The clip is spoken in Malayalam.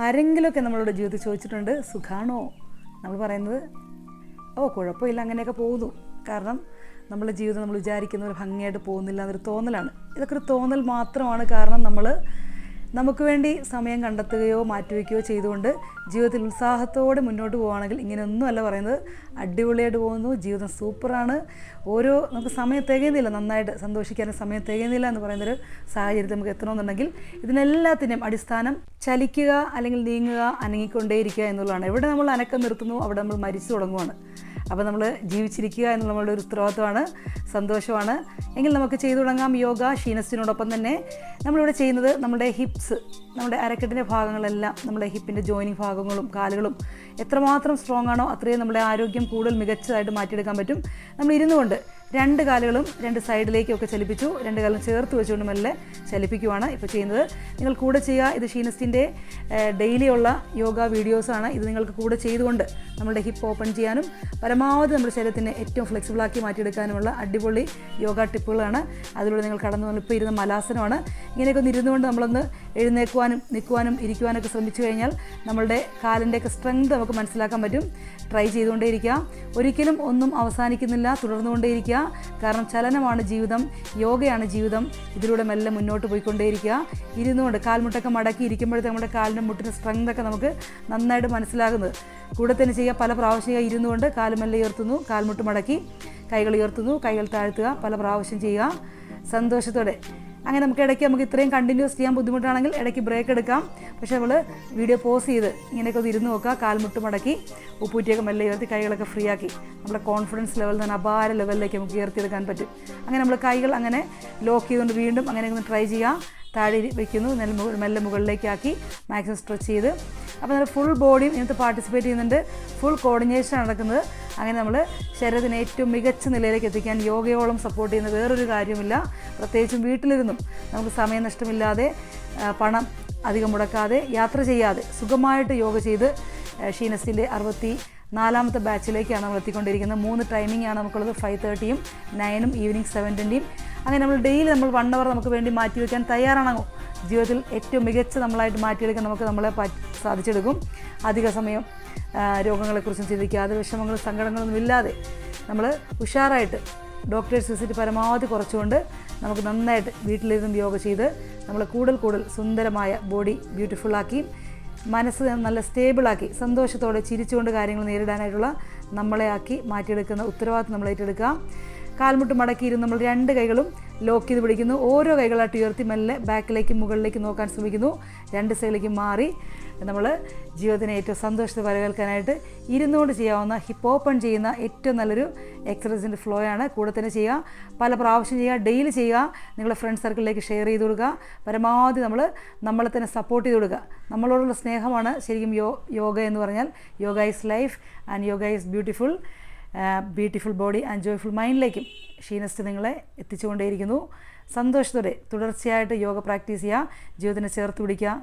ആരെങ്കിലുമൊക്കെ നമ്മളോട് ജീവിതത്തിൽ ചോദിച്ചിട്ടുണ്ട് സുഖാണോ? നമ്മൾ പറയുന്നത് ഓ കുഴപ്പമില്ല അങ്ങനെയൊക്കെ പോകുന്നു. കാരണം നമ്മുടെ ജീവിതം നമ്മൾ വിചാരിക്കുന്ന ഒരു ഭംഗിയായിട്ട് പോകുന്നില്ല എന്നൊരു തോന്നലാണ്. ഇതൊക്കെ ഒരു തോന്നൽ മാത്രമാണ്. കാരണം നമ്മൾ നമുക്ക് വേണ്ടി സമയം കണ്ടെത്തുകയോ മാറ്റിവെക്കുകയോ ചെയ്തുകൊണ്ട് ജീവിതത്തിൽ ഉത്സാഹത്തോടെ മുന്നോട്ട് പോവുകയാണെങ്കിൽ ഇങ്ങനെയൊന്നുമല്ല പറയുന്നത്. അടിപൊളിയായിട്ട് പോകുന്നു. ജീവിതം സൂപ്പറാണ്. ഓരോ നമുക്ക് സമയം തികയുന്നില്ല. നന്നായിട്ട് സന്തോഷിക്കാനും സമയം തികയുന്നില്ല എന്ന് പറയുന്നൊരു സാഹചര്യത്തിൽ നമുക്ക് എത്തണമെന്നുണ്ടെങ്കിൽ ഇതിനെല്ലാത്തിനും അടിസ്ഥാനം ചലിക്കുക അല്ലെങ്കിൽ നീങ്ങുക അനങ്ങിക്കൊണ്ടേയിരിക്കുക എന്നുള്ളതാണ്. എവിടെ നമ്മൾ അനക്കം നിർത്തുന്നു അവിടെ നമ്മൾ മരിച്ചു തുടങ്ങുവാണ്. അപ്പോൾ നമ്മൾ ജീവിച്ചിരിക്കുക എന്നുള്ള നമ്മളുടെ ഒരു ഉത്തരവാദിത്തമാണ് സന്തോഷമാണ്. എങ്കിൽ നമുക്ക് ചെയ്തു തുടങ്ങാം യോഗ. ക്ഷീണത്തിനോടൊപ്പം തന്നെ നമ്മളിവിടെ ചെയ്യുന്നത് നമ്മുടെ ഹിപ്സ് നമ്മുടെ അരക്കെട്ടിന്റെ ഭാഗങ്ങളെല്ലാം നമ്മുടെ ഹിപ്പിന്റെ ജോയിനിങ് ഭാഗങ്ങളും കാലുകളും എത്രമാത്രം സ്ട്രോങ് ആണോ അത്രയും നമ്മുടെ ആരോഗ്യം കൂടുതൽ മികച്ചതായിട്ട് മാറ്റിയെടുക്കാൻ പറ്റും. നമ്മൾ ഇരുന്നു കൊണ്ട് രണ്ട് കാലുകളും രണ്ട് സൈഡിലേക്കൊക്കെ ചലിപ്പിച്ചു. രണ്ട് കാലും ചേർത്ത് വെച്ചുകൊണ്ട് മെല്ലെ ചലിപ്പിക്കുവാണ് ഇപ്പോൾ ചെയ്യുന്നത്. നിങ്ങൾ കൂടെ ചെയ്യുക. ഇത് ഷീനസ്റ്റിന്റെ ഡെയിലിയുള്ള യോഗ വീഡിയോസാണ് ഇത് നിങ്ങൾക്ക് കൂടെ ചെയ്തുകൊണ്ട് നമ്മുടെ ഹിപ്പ് ഓപ്പൺ ചെയ്യാനും പരമാവധി നമ്മുടെ ശരീരത്തിനെ ഏറ്റവും ഫ്ലെക്സിബിളാക്കി മാറ്റിയെടുക്കാനുമുള്ള അടിപൊളി യോഗ ടിപ്പുകളാണ് അതിലൂടെ നിങ്ങൾ കടന്നു വന്നിപ്പോൾ ഇരുന്ന മലാസനമാണ്. ഇങ്ങനെയൊക്കെ ഒന്ന് ഇരുന്നുകൊണ്ട് നമ്മളൊന്ന് എഴുന്നേക്കുവാനും നിൽക്കുവാനും ഇരിക്കുവാനൊക്കെ ശ്രമിച്ചു കഴിഞ്ഞാൽ നമ്മളുടെ കാലിന്റെയൊക്കെ സ്ട്രെങ്ത് നമുക്ക് മനസ്സിലാക്കാൻ പറ്റും. ട്രൈ ചെയ്തുകൊണ്ടേയിരിക്കുക. ഒരിക്കലും ഒന്നും അവസാനിക്കുന്നില്ല തുടർന്നുകൊണ്ടേയിരിക്കുക. കാരണം ചലനമാണ് ജീവിതം യോഗയാണ് ജീവിതം. ഇതിലൂടെ മെല്ലെ മുന്നോട്ട് പോയിക്കൊണ്ടേയിരിക്കുക. ഇരുന്നുകൊണ്ട് കാൽമുട്ടൊക്കെ മടക്കി ഇരിക്കുമ്പോഴത്തെ നമ്മുടെ കാലിന്റെ മുട്ടിന്റെ സ്ട്രെങ്ത് ഒക്കെ നമുക്ക് നന്നായിട്ട് മനസ്സിലാകുന്നത് കൂടെ തന്നെ ചെയ്യുക. പല പ്രാവശ്യം ഇരുന്നുകൊണ്ട് കാലുമെല്ലെ ഉയർത്തുന്നു കാൽമുട്ട് മടക്കി കൈകൾ ഉയർത്തുന്നു കൈകൾ താഴ്ത്തുക പല പ്രാവശ്യം ചെയ്യുക. സന്തോഷത്തോടെ. അങ്ങനെ നമുക്ക് ഇടയ്ക്ക് നമുക്ക് ഇത്രയും കണ്ടിന്യൂസ് ചെയ്യാൻ ബുദ്ധിമുട്ടാണെങ്കിൽ ഇടയ്ക്ക് ബ്രേക്ക് എടുക്കാം. പക്ഷെ നമ്മൾ വീഡിയോ പോസ് ചെയ്ത് ഇങ്ങനെയൊക്കെ ഒന്ന് ഇരുന്ന് നോക്കുക. കാൽമുട്ട് മടക്കി ഉപ്പൂറ്റിയൊക്കെ മെല്ലെ ഉയർത്തി കൈകളൊക്കെ ഫ്രീ ആക്കി. നമ്മുടെ കോൺഫിഡൻസ് ലെവൽ തന്നെ അപാര ലെവലിലേക്ക് നമുക്ക് ഉയർത്തിയെടുക്കാൻ പറ്റും. അങ്ങനെ നമ്മൾ കൈകൾ അങ്ങനെ ലോക്ക് ചെയ്തുകൊണ്ട് വീണ്ടും അങ്ങനെ ഒന്ന് ട്രൈ ചെയ്യുക. താഴെ വയ്ക്കുന്നു നെല്ല മെല്ലെ മുകളിലേക്കാക്കി മാക്സിമം സ്ട്രെച്ച് ചെയ്ത്. അപ്പോൾ നല്ല ഫുൾ ബോഡിയും ഇതിനകത്ത് പാർട്ടിസിപ്പേറ്റ് ചെയ്യുന്നുണ്ട്. ഫുൾ കോർഡിനേഷൻ നടക്കുന്നത്. അങ്ങനെ നമ്മൾ ശരീരത്തിന് ഏറ്റവും മികച്ച നിലയിലേക്ക് എത്തിക്കാൻ യോഗയോളം സപ്പോർട്ട് ചെയ്യുന്ന വേറൊരു കാര്യമില്ല പ്രത്യേകിച്ചും വീട്ടിലിരുന്നും നമുക്ക് സമയം നഷ്ടമില്ലാതെ പണം അധികം മുടക്കാതെ യാത്ര ചെയ്യാതെ സുഖമായിട്ട് യോഗ ചെയ്ത് ഷീനസിന്റെ അറുപത്തി നാലാമത്തെ ബാച്ചിലേക്കാണ് നമ്മൾ എത്തിക്കൊണ്ടിരിക്കുന്നത്. മൂന്ന് ടൈമിംഗ് ആണ് നമുക്കുള്ളത്. ഫൈവ് തേർട്ടിയും നയനും ഈവനിങ് സെവൻ ട്വന്റിയും അങ്ങനെ നമ്മൾ ഡെയിലി നമ്മൾ വൺ അവർ നമുക്ക് വേണ്ടി മാറ്റി വയ്ക്കാൻ തയ്യാറാണോ? ജീവിതത്തിൽ ഏറ്റവും മികച്ച നമ്മളായിട്ട് മാറ്റിയെടുക്കാൻ നമുക്ക് നമ്മളെ സാധിച്ചെടുക്കും. അധിക സമയം രോഗങ്ങളെക്കുറിച്ചും ചിന്തിക്കാതെ വിഷമങ്ങളും സങ്കടങ്ങളൊന്നും ഇല്ലാതെ നമ്മൾ ഉഷാറായിട്ട് ഡോക്ടേഴ്സ് വിസിറ്റ് പരമാവധി കുറച്ചുകൊണ്ട് നമുക്ക് നന്നായിട്ട് വീട്ടിലിരുന്ന് യോഗ ചെയ്ത് നമ്മൾ കൂടുതൽ കൂടുതൽ സുന്ദരമായ ബോഡി ബ്യൂട്ടിഫുള്ളാക്കി മനസ്സ് നല്ല സ്റ്റേബിളാക്കി സന്തോഷത്തോടെ ചിരിച്ചുകൊണ്ട് കാര്യങ്ങൾ നേരിടാനായിട്ടുള്ള നമ്മളെ ആക്കി മാറ്റിയെടുക്കുന്ന ഉത്തരവാദിത്വം നമ്മൾ ഏറ്റെടുക്കുക കാൽമുട്ട് മടക്കിയിരുന്ന് നമ്മൾ രണ്ട് കൈകളും ലോക്ക് ചെയ്ത് പിടിക്കുന്നു. ഓരോ കൈകളായിട്ട് ഉയർത്തി മെല്ലെ ബാക്കിലേക്ക് മുകളിലേക്ക് നോക്കാൻ ശ്രമിക്കുന്നു. രണ്ട് സൈഡിലേക്ക് മാറി നമ്മൾ ജീവിതത്തിന് ഏറ്റവും സന്തോഷത്തെ വരവേൽക്കാനായിട്ട് ഇരുന്നുകൊണ്ട് ചെയ്യാവുന്ന ഹിപ്പ് ഓപ്പൺ ചെയ്യുന്ന ഏറ്റവും നല്ലൊരു എക്സസൈസിന്റെ ഫ്ലോ ആണ്. കൂടെ തന്നെ ചെയ്യുക. പല പ്രാവശ്യം ചെയ്യുക. ഡെയിലി ചെയ്യുക. നിങ്ങളുടെ ഫ്രണ്ട് സർക്കിളിലേക്ക് ഷെയർ ചെയ്ത് കൊടുക്കുക. പരമാവധി നമ്മൾ നമ്മളെ തന്നെ സപ്പോർട്ട് ചെയ്ത് കൊടുക്കുക. നമ്മളോടുള്ള സ്നേഹമാണ് ശരിക്കും യോഗ എന്ന് പറഞ്ഞാൽ yoga is life and yoga is beautiful beautiful body and joyful മൈൻഡിലേക്കും ഷീനസ്റ്റ് നിങ്ങളെ എത്തിച്ചുകൊണ്ടേയിരിക്കുന്നു. സന്തോഷത്തോടെ തുടർച്ചയായിട്ട് യോഗ പ്രാക്ടീസ് ചെയ്യുക. ജീവിതത്തിനെ ചേർത്ത് പിടിക്കുക.